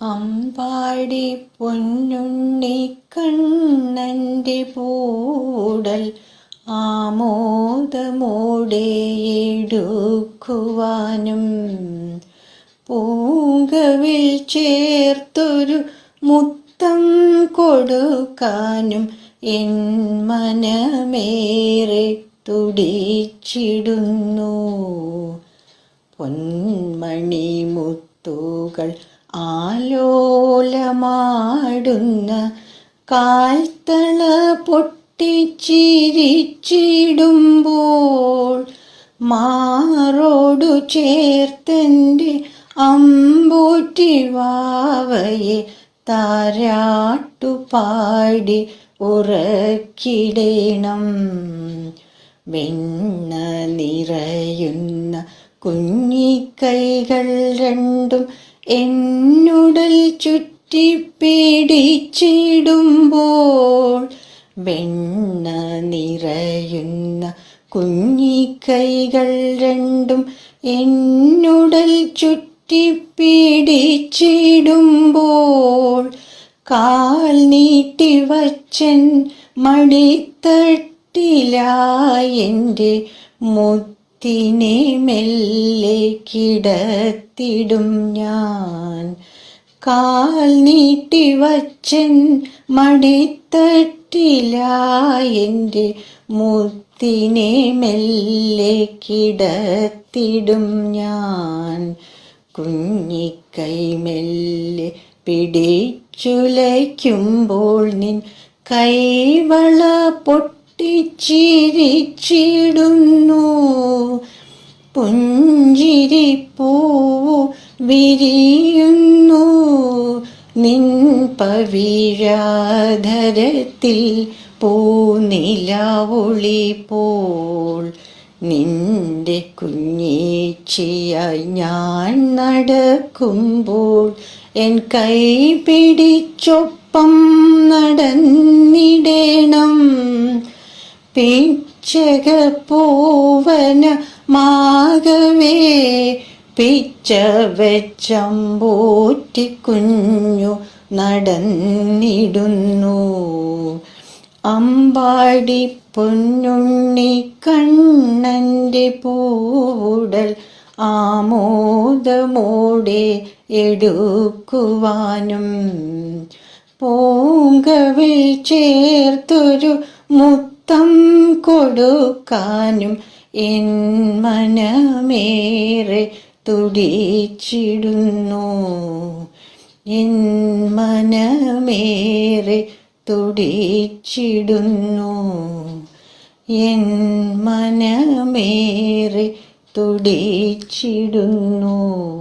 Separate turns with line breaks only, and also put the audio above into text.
അമ്പാടി പൊന്നുണ്ണി കണ്ണന്റെ പൂടൽ ആമോദമോടെ എടുക്കുവാനും പൂങ്കവിൽ ചേർത്തൊരു മുത്തം കൊടുക്കാനും എൻ മനമേറെ തുടിച്ചിടുന്നു. പൊന്മണി മുത്തുകൾ ആലോലമാടുന്ന കാൽത്തള പൊട്ടിച്ചിരിച്ചിടുമ്പോൾ മാറോടു ചേർത്തന്റെ അമ്പൂറ്റി വാവയെ താരാട്ടുപാടി ഉറക്കിടേണം. വെണ്ണ നിറയുന്ന കുഞ്ഞിക്കൈകൾ രണ്ടും എന്നുടൽ ചുറ്റിപ്പിടിച്ചിടുമ്പോൾ വെണ്ണ നിറയുന്ന കുഞ്ഞിക്കൈകൾ രണ്ടും എന്നുടൽ ചുറ്റിപ്പിടിച്ചിടുമ്പോൾ കാൽ നീട്ടി വച്ചൻ മടിത്തട്ടിലായെന്റെ മുത്തിനെ മെല്ലെ കിടത്തിടും ഞാൻ. കാൽ നീട്ടി വച്ചൻ മടിത്തട്ടിലായെന്റെ മുത്തിനെ മെല്ലെ കിടത്തിടും ഞാൻ. കുഞ്ഞിക്കൈ മെല്ലെ പിടിച്ചുലയ്ക്കുമ്പോൾ നിൻ കൈവള പൊട്ടിച്ചിരിച്ചിടുന്നു പുഞ്ചിരിപ്പൂവു വിരിയുന്നു. നിൻ പവിഴാധരത്തിൽ പൂനിലാവൊളി പോൾ നിന്റെ കുഞ്ഞേച്ചിയായി ഞാൻ നടക്കുമ്പോൾ എൻ കൈ പിടിച്ചൊപ്പം നടന്നിടണം. പിച്ചകപ്പൂവന മാകവേ പിച്ച വെച്ചമ്പൂറ്റി കുഞ്ഞു നടന്നിടുന്നു. അമ്പാടി പൊന്നുണ്ണി കണ്ണന്റെ പൂവുടൽ ആമോദമോടെ എടുക്കുവാനും പൂങ്കവിൽ ചേർത്തൊരു മുത്തം കൊടുക്കാനും എൻ മനമേറെ തുടിച്ചിടുന്നു. എൻ മനമേറെ തുടിച്ചിടുന്നു. എൻ മനമേറെ തുടിച്ചിടുന്നു.